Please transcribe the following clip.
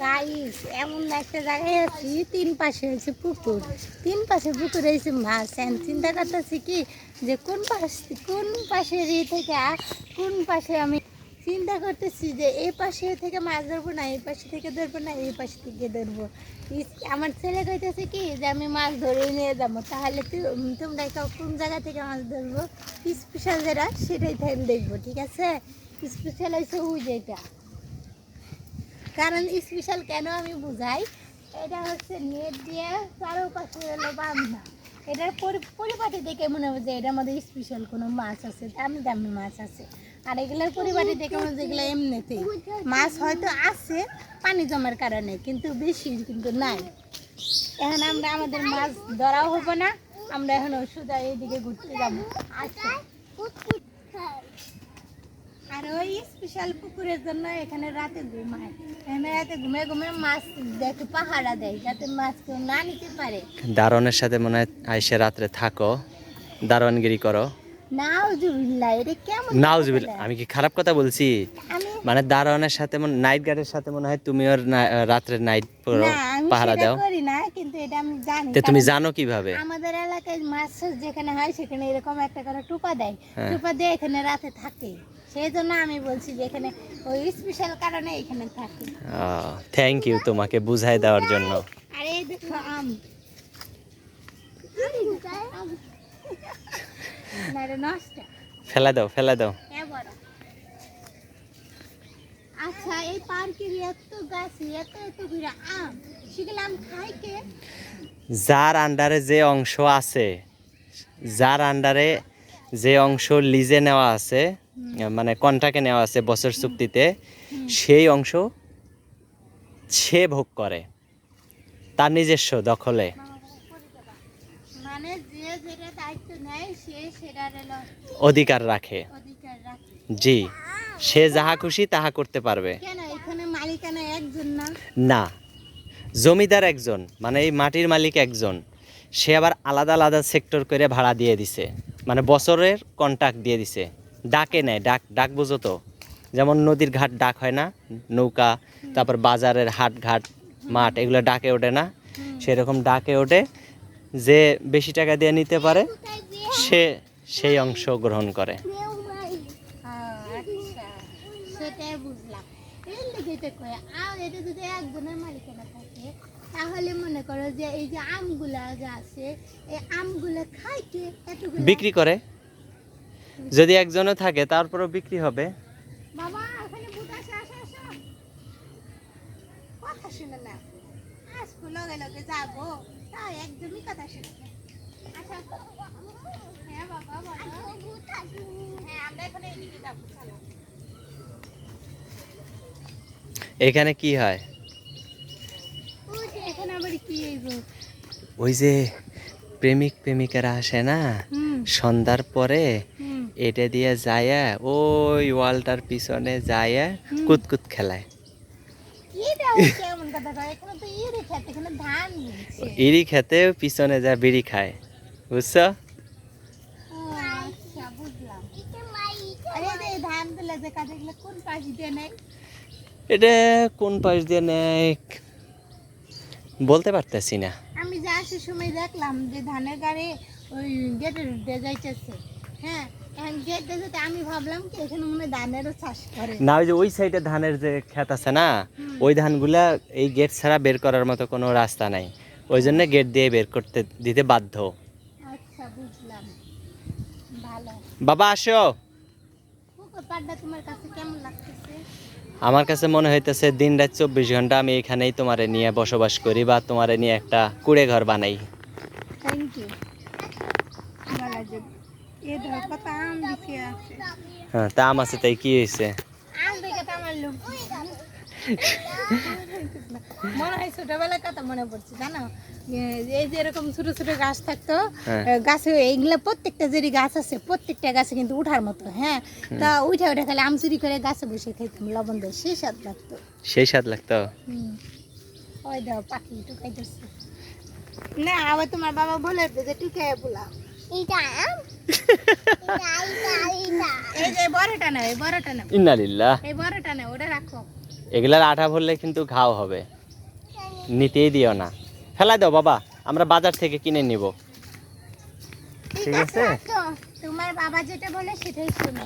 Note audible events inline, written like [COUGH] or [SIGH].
Guys এমন একটা জায়গায় আছি, তিন পাশে পুকুর। পুকুর হয়েছে মাছ। চিন্তা করতেছি কি, যে কোন পাশ, কোন পাশের থেকে কোন পাশে আমি চিন্তা করতেছি যে থেকে মাছ ধরবো না এই পাশে থেকে ধরবো। না আমার ছেলে কইতেছে কি, যে আমি মাছ ধরে নিয়ে যাব। তাহলে তোমরা কোন জায়গা থেকে মাছ ধরবো? স্পেশাল যেটা, সেটাই তাহলে দেখব, ঠিক আছে? স্পেশাল হয়েছে ওই যেটা কারণ স্পেশাল কেন আমি বুঝাই? এটা হচ্ছে নেট দিয়ে চারোপাশে হলো বান্ধা। এটার পরি- পরিপাটি দেখে মনে হবে যে এটার মধ্যে স্পেশাল কোনো মাছ আছে, দামি দামি মাছ আছে। আর এগুলোর পরিপাটি দেখে মনে হয় যেগুলো এমনিতেই। মাছ হয়তো আছে, পানি জমার কারণে, কিন্তু বেশি কিন্তু নাই। এখন আমরা আমাদের মাছ ধরাও হব না, আমরা এখন ওষুধ এইদিকে ঘুরতে যাব। আচ্ছা। আর ওই স্পেশাল পুকুরের জন্য এখানে রাতে ঘুমায়। এখানে রাতে ঘুমে ঘুমে মাছ দেখে পাহারা দেয় যাতে মাছ কেউ না নিতে পারে। দারোয়ানের সাথে মনে হয় আইসে রাত্রে থাকো দারোয়ানগিরি করো। নাও জুবিল্লা এটা কেমন নাও কথা? আমি কি খারাপ কথা বলছি? আমি মানে দারোয়ানের সাথে নাইট গার্ডের সাথে মনে হয় তুমি ওর রাত্রে নাইট পাহারা দাও। করি না কিন্তু এটা আমি জানি। তো তুমি জানো কীভাবে? আমাদের এলাকায় মাছ যেখানে হয় সেখানে এরকম একটা করে টুপা দেয়। হ্যাঁ। টুপা দিয়ে এখানে রাতে থাকে। সেই জন্য আমি বলছি যে এখানে ওই স্পেশাল কারণে এখানে থাকে। থ্যাংক ইউ তোমাকে বুঝাই দেওয়ার জন্য। আরে দেখো আম। ফেলা দাও ফেলা দাও এ বড়। আচ্ছা এই পার্কের এত গাছ এত এত করে আম সেগুলো আম খাই কে? যার আন্ডারে যে অংশ আছে যার আন্ডারে যে অংশ লিজে নেওয়া আছে মানে কন্ট্রাক্টে নেওয়া আছে বছর চুক্তিতে সেই অংশ সে ভোগ করে তার নিজস্ব দখলে। মানে অধিকার রাখে। জি। সে যাহা খুশি তাহা করতে পারবে। না? জমিদার একজন মানে এই মাটির মালিক একজন। সে আবার আলাদা আলাদা সেক্টর করে ভাড়া দিয়ে দিছে। মানে বছরের কন্ট্রাক্ট দিয়ে দিছে। ডাকে নেয় ডাক ডাক বুঝো তো। যেমন নদীর ঘাট ডাক হয় না নৌকা তারপর বাজারের হাট ঘাট মাঠ এগুলো ডাকে ওঠে না। সেরকম ডাকে ওঠে যে বেশি টাকা দিয়ে নিতে পারে সে সেই অংশ গ্রহণ করে। সেটাই বুঝলাম। এর লেগে তো কয় আর এটা যদি একজনের মালিকানা থাকে তাহলে মনে করো যে এই যে আমগুলা যে আছে এই আমগুলা খায় কে এতগুলো বিক্রি করে? যদি একজনও থাকে তারপরও বিক্রি হবে? বাবা এখানে ভূত আসে আসে আসে। কথা শুনে না। আসব লগে লগে যাব তাই একদমই কথা শুনে না। আচ্ছা হ্যাঁ বাবা বলো। হ্যাঁ আমরা এখন এইদিকে যাব চলো। এখানে কি হয়? ওই যে প্রেমিক প্রেমিকারা আসে না? সন্ধ্যার পরে এটা দিয়ে যায় ওই ওয়ালটার পিছনে যায় কুতকুত খেলায়। ইরি খেতে পিছনে যায় বিড়ি খায়। বুঝছ? আচ্ছা যে ধান যে কোন পাশ দিয়ে এটা কোন পাশ দিয়ে নেয়? বলতে পারতেছি না। আমি যা আসার সময় দেখলাম যে ধানের গাড়ি ওই গেটের যাইতেছে। হ্যাঁ এখন গেট যেতে আমি ভাবলাম কি এখানে মনে ধানেরও চাষ করে। না ওই যে ওই সাইডে ধানের যে ক্ষেত আছে না ওই ধানগুলা এই গেট ছাড়া বের করার মতো কোনো রাস্তা নাই। ওই জন্য গেট দিয়ে বের করতে দিতে বাধ্য। আচ্ছা বুঝলাম। ভালো। বাবা আসো। তোমার কাছে কেমন লাগতেছে? আমার কাছে মনে হইতেছে দিন রাত চব্বিশ ঘণ্টা আমি এখানেই তোমারে নিয়ে বসবাস করি বা তোমারে নিয়ে একটা কুড়ে ঘর বানাই হ্যাঁ আম আছে তাই কি হয়েছে মনে হয় ছোটবেলার কথা মনে পড়ছে জানো? এই যে এরকম ছোট ছোট গাছ থাকতো হ্যাঁ। গাছে এইগুলা প্রত্যেকটা গাছ আছে প্রত্যেকটা গাছে কিন্তু উঠার মতো হ্যাঁ? তা উঠে উঠে খালি আম চুরি করে গাছে বসে খেতাম লবণ দিয়ে। সেই স্বাদ লাগতো। সেই স্বাদ লাগতো? ওই দাও পাখি টুকাইতেছে না আবার তোমার বাবা বলে যে টুকাই বলা এইটা আম? [LAUGHS] এই যে বড়টা না এই বড়টা না ইন্নালিল্লাহ। এই বড়টা না ওটা এগুলার আঠা ভরলে কিন্তু ঘাও হবে। নিতেই দিও না। ফেলাই দাও বাবা আমরা বাজার থেকে কিনে নিব। ঠিক আছে? তোমার বাবা যেটা বলে সেটাই শোনো।